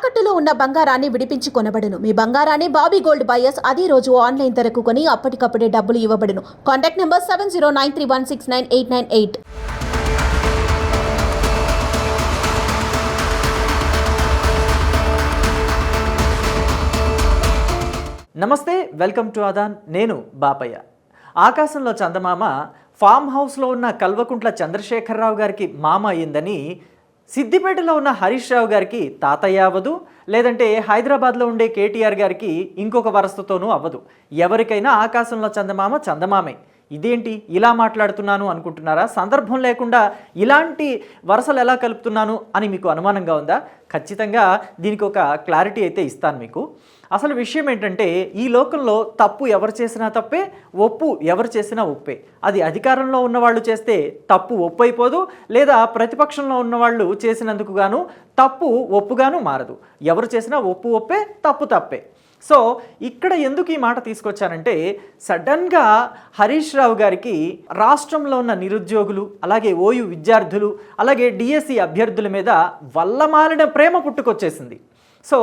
తాకట్టులో ఉన్న బంగారాన్ని విడిపించి కొనబడును. మీ బంగారాన్ని బాబీ గోల్డ్ బయర్స్ అదే రోజు ఆన్లైన్ ధరకు కొని అప్పటికప్పుడే డబ్బులు ఇవ్వబడును. Contact number seven zero nine three one six nine eight nine eight. నమస్తే వెల్కమ్ టు అదాన్ నేను బాపయ్య. ఆకాశంలో చందమామ ఫామ్ హౌస్లో ఉన్న కల్వకుంట్ల చంద్రశేఖరరావు గారికి మామ అయ్యిందని సిద్దిపేటలో ఉన్న హరీష్ రావు గారికి తాతయ్య అవ్వదు లేదంటే హైదరాబాద్లో ఉండే కేటీఆర్ గారికి ఇంకొక వరసతోనూ అవ్వదు. ఎవరికైనా ఆకాశంలో చందమామ చందమామే. ఇదేంటి ఇలా మాట్లాడుతున్నాను అనుకుంటున్నారా? సందర్భం లేకుండా ఇలాంటి వరుసలు ఎలా కలుపుతున్నాను అని మీకు అనుమానంగా ఉందా? ఖచ్చితంగా దీనికి ఒక క్లారిటీ అయితే ఇస్తాను మీకు. అసలు విషయం ఏంటంటే ఈ లోకంలో తప్పు ఎవరు చేసినా తప్పే ఒప్పు ఎవరు చేసినా ఒప్పే. అది అధికారంలో ఉన్నవాళ్ళు చేస్తే తప్పు ఒప్పు అయిపోదు లేదా ప్రతిపక్షంలో ఉన్నవాళ్ళు చేసినందుకు గాను తప్పు ఒప్పుగాను మారదు. ఎవరు చేసినా ఒప్పు ఒప్పే తప్పు తప్పే. సో ఇక్కడ ఎందుకు ఈ మాట తీసుకొచ్చారంటే సడన్గా హరీష్ రావు గారికి రాష్ట్రంలో ఉన్న నిరుద్యోగులు అలాగే ఓయు విద్యార్థులు అలాగే డిఎస్సి అభ్యర్థుల మీద వల్లమాలిన ప్రేమ పుట్టుకొచ్చేసింది. సో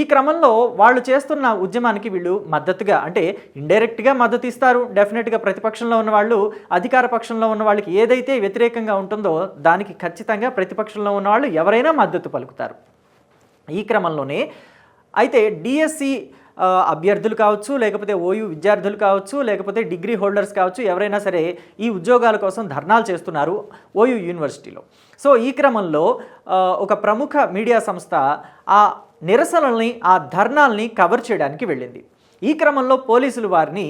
ఈ క్రమంలో వాళ్ళు చేస్తున్న ఉద్యమానికి వీళ్ళు మద్దతుగా అంటే ఇండైరెక్ట్గా మద్దతు ఇస్తారు. డెఫినెట్గా ప్రతిపక్షంలో ఉన్న వాళ్ళు అధికార పక్షంలో ఉన్న వాళ్ళకి ఏదైతే వ్యతిరేకంగా ఉంటుందో దానికి ఖచ్చితంగా ప్రతిపక్షంలో ఉన్న వాళ్ళు ఎవరైనా మద్దతు పలుకుతారు. ఈ క్రమంలోనే అయితే డిఎస్సి అభ్యర్థులు కావచ్చు లేకపోతే ఓయూ విద్యార్థులు కావచ్చు లేకపోతే డిగ్రీ హోల్డర్స్ కావచ్చు ఎవరైనా సరే ఈ ఉద్యోగాల కోసం ధర్నాలు చేస్తున్నారు ఓయూ యూనివర్సిటీలో. సో ఈ క్రమంలో ఒక ప్రముఖ మీడియా సంస్థ ఆ నిరసనల్ని ఆ ధర్నాల్ని కవర్ చేయడానికి వెళ్ళింది. ఈ క్రమంలో పోలీసులు వారిని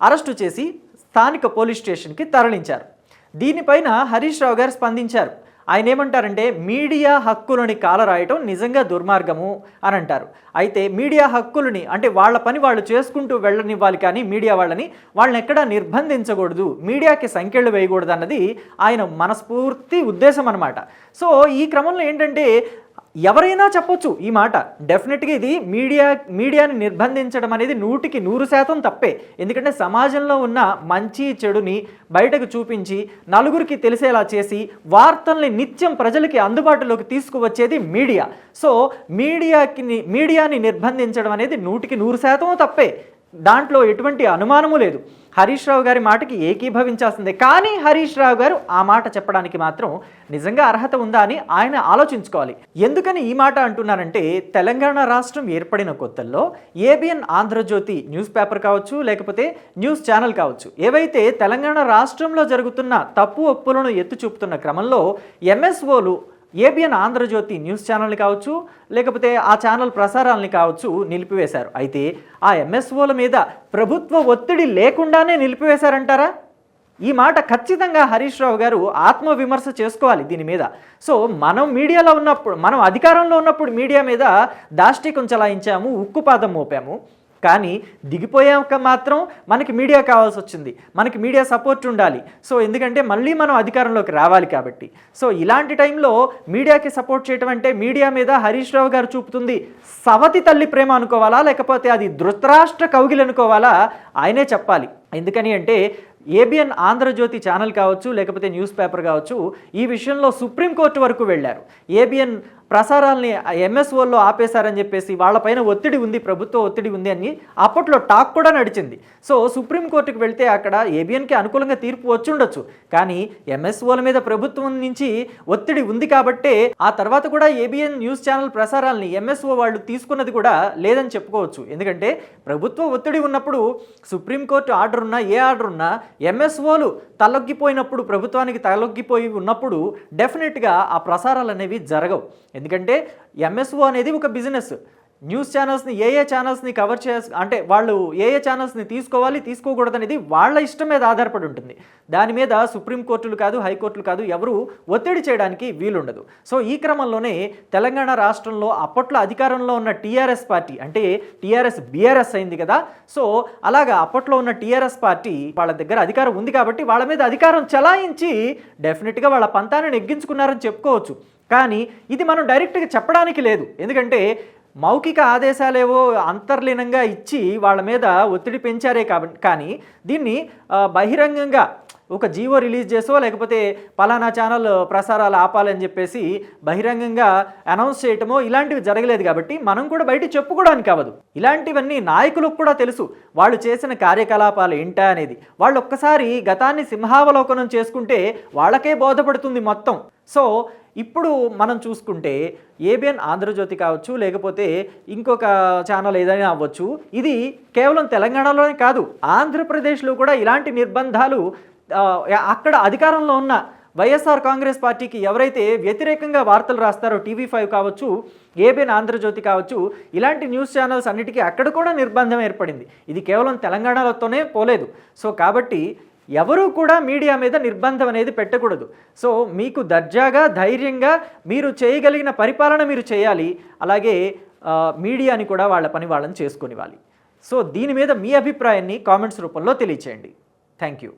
అరెస్టు చేసి స్థానిక పోలీస్ స్టేషన్కి తరలించారు. దీనిపైన హరీష్ రావు గారు స్పందించారు. ఆయన ఏమంటారంటే మీడియా హక్కులని కాలరాయటం నిజంగా దుర్మార్గము అని అంటారు. అయితే మీడియా హక్కులని అంటే వాళ్ళ పని వాళ్ళు చేసుకుంటూ వెళ్ళనివ్వాలి కానీ మీడియా వాళ్ళని వాళ్ళని ఎక్కడా నిర్బంధించకూడదు మీడియాకి సంఖ్యలు వేయకూడదు అన్నది ఆయన మనస్ఫూర్తి ఉద్దేశం అనమాట సో ఈ క్రమంలో ఏంటంటే ఎవరైనా చెప్పొచ్చు ఈ మాట. డెఫినెట్గా ఇది మీడియా మీడియాని నిర్బంధించడం అనేది నూటికి నూరు శాతం తప్పే. ఎందుకంటే సమాజంలో ఉన్న మంచి చెడుని బయటకు చూపించి నలుగురికి తెలిసేలా చేసి వార్తల్ని నిత్యం ప్రజలకి అందుబాటులోకి తీసుకువచ్చేది మీడియా. సో మీడియాకి మీడియాని నిర్బంధించడం అనేది నూటికి నూరు శాతం తప్పే. దాంట్లో ఎటువంటి అనుమానము లేదు. హరీష్ రావు గారి మాటకి ఏకీభవించాల్సిందే. కానీ హరీష్ రావు గారు ఆ మాట చెప్పడానికి మాత్రం నిజంగా అర్హత ఉందా అని ఆయన ఆలోచించుకోవాలి. ఎందుకని ఈ మాట అంటున్నారంటే తెలంగాణ రాష్ట్రం ఏర్పడిన కొత్తల్లో ఏబిఎన్ ఆంధ్రజ్యోతి న్యూస్ పేపర్ కావచ్చు లేకపోతే న్యూస్ ఛానల్ కావచ్చు ఏవైతే తెలంగాణ రాష్ట్రంలో జరుగుతున్న తప్పు ఒప్పులను ఎత్తు చూపుతున్న క్రమంలో ఎంఎస్ఓలు ఏబిఎన్ ఆంధ్రజ్యోతి న్యూస్ ఛానల్ని కావచ్చు లేకపోతే ఆ ఛానల్ ప్రసారాలని కావచ్చు నిలిపివేశారు. అయితే ఆ ఎంఎస్ఓల మీద ప్రభుత్వ ఒత్తిడి లేకుండానే నిలిపివేశారంటారా? ఈ మాట ఖచ్చితంగా హరీష్ రావు గారు ఆత్మవిమర్శ చేసుకోవాలి దీని మీద. సో మనం మీడియాలో ఉన్నప్పుడు మనం అధికారంలో ఉన్నప్పుడు మీడియా మీద దాష్టికం చలాయించాము ఉక్కుపాదం మోపాము. కానీ దిగిపోయాక మాత్రం మనకి మీడియా కావాల్సి వచ్చింది. మనకి మీడియా సపోర్ట్ ఉండాలి. సో ఎందుకంటే మళ్ళీ మనం అధికారంలోకి రావాలి కాబట్టి. సో ఇలాంటి టైంలో మీడియాకి సపోర్ట్ చేయటం అంటే మీడియా మీద హరీష్ రావు గారు చూపుతుంది. సవతి తల్లి ప్రేమ అనుకోవాలా? లేకపోతే అది ధృతరాష్ట్ర కౌగిలు అనుకోవాలా? ఆయనే చెప్పాలి. ఎందుకని అంటే ఏబిఎన్ ఆంధ్రజ్యోతి ఛానల్ కావచ్చు లేకపోతే న్యూస్ పేపర్ కావచ్చు ఈ విషయంలో సుప్రీంకోర్టు వరకు వెళ్ళారు. ఏబిఎన్ ప్రసారాల్ని ఎంఎస్ఓల్లో ఆపేశారని చెప్పేసి వాళ్ళపైన ఒత్తిడి ఉంది ప్రభుత్వ ఒత్తిడి ఉంది అని అప్పట్లో టాక్ కూడా నడిచింది. సో సుప్రీంకోర్టుకు వెళ్తే అక్కడ ఏబిఎన్కి అనుకూలంగా తీర్పు వచ్చిండొచ్చు. కానీ ఎంఎస్ఓల మీద ప్రభుత్వం నుంచి ఒత్తిడి ఉంది కాబట్టే ఆ తర్వాత కూడా ఏబిఎన్ న్యూస్ ఛానల్ ప్రసారాల్ని ఎంఎస్ఓ వాళ్ళు తీసుకున్నది కూడా లేదని చెప్పుకోవచ్చు. ఎందుకంటే ప్రభుత్వ ఒత్తిడి ఉన్నప్పుడు సుప్రీంకోర్టు ఆర్డర్ ఉన్నా ఏ ఆర్డర్ ఉన్నా ఎంఎస్ఓలు తలొగ్గిపోయినప్పుడు ప్రభుత్వానికి తలొగ్గిపోయి ఉన్నప్పుడు డెఫినెట్గా ఆ ప్రసారాలు అనేవి జరగవు. ఎందుకంటే ఎంఎస్ఓ అనేది ఒక బిజినెస్ న్యూస్ ఛానల్స్ని ఏ ఏ ఛానల్స్ని కవర్ చే అంటే వాళ్ళు ఏ ఏ ఛానల్స్ని తీసుకోవాలి తీసుకోకూడదు అనేది వాళ్ళ ఇష్టం మీద ఆధారపడి ఉంటుంది. దాని మీద సుప్రీంకోర్టులు కాదు హైకోర్టులు కాదు ఎవరు ఒత్తిడి చేయడానికి వీలుండదు. సో ఈ క్రమంలోనే తెలంగాణ రాష్ట్రంలో అప్పట్లో అధికారంలో ఉన్న టీఆర్ఎస్ పార్టీ అంటే టీఆర్ఎస్ బీఆర్ఎస్ అయింది కదా. సో అలాగా అప్పట్లో ఉన్న టీఆర్ఎస్ పార్టీ వాళ్ళ దగ్గర అధికారం ఉంది కాబట్టి వాళ్ళ మీద అధికారం చలాయించి డెఫినెట్గా వాళ్ళ పంతాన్ని నెగ్గించుకున్నారని చెప్పుకోవచ్చు. కానీ ఇది మనం డైరెక్ట్గా చెప్పడానికి లేదు. ఎందుకంటే మౌఖిక ఆదేశాలేవో అంతర్లీనంగా ఇచ్చి వాళ్ళ మీద ఒత్తిడి పెంచారే కాబట్టి కానీ దీన్ని బహిరంగంగా ఒక జీవో రిలీజ్ చేసో లేకపోతే పలానా ఛానల్ ప్రసారాలు ఆపాలని చెప్పేసి బహిరంగంగా అనౌన్స్ చేయటమో ఇలాంటివి జరగలేదు కాబట్టి మనం కూడా బయట చెప్పుకోవడానికి అవ్వదు. ఇలాంటివన్నీ నాయకులకు కూడా తెలుసు. వాళ్ళు చేసిన కార్యకలాపాలు ఏంటా అనేది. వాళ్ళు ఒక్కసారి గతాన్ని సింహావలోకనం చేసుకుంటే వాళ్ళకే బోధపడుతుంది మొత్తం. సో ఇప్పుడు మనం చూసుకుంటే ఏబిఎన్ ఆంధ్రజ్యోతి కావచ్చు లేకపోతే ఇంకొక ఛానల్ ఏదైనా అవ్వచ్చు ఇది కేవలం తెలంగాణలోనే కాదు ఆంధ్రప్రదేశ్లో కూడా ఇలాంటి నిర్బంధాలు అక్కడ అధికారంలో ఉన్న వైఎస్ఆర్ కాంగ్రెస్ పార్టీకి ఎవరైతే వ్యతిరేకంగా వార్తలు రాస్తారో టీవీ ఫైవ్ కావచ్చు ఏబిఎన్ ఆంధ్రజ్యోతి కావచ్చు ఇలాంటి న్యూస్ ఛానల్స్ అన్నిటికీ అక్కడ కూడా నిర్బంధం ఏర్పడింది. ఇది కేవలం తెలంగాణలోతోనే పోలేదు. సో కాబట్టి ఎవరూ కూడా మీడియా మీద నిర్బంధం అనేది పెట్టకూడదు. సో మీకు దర్జాగా ధైర్యంగా మీరు చేయగలిగిన పరిపాలన మీరు చేయాలి. అలాగే మీడియాని కూడా వాళ్ళ పని వాళ్ళని చేసుకునివ్వాలి. సో దీని మీద మీ అభిప్రాయాన్ని కామెంట్స్ రూపంలో తెలియచేయండి. Thank you.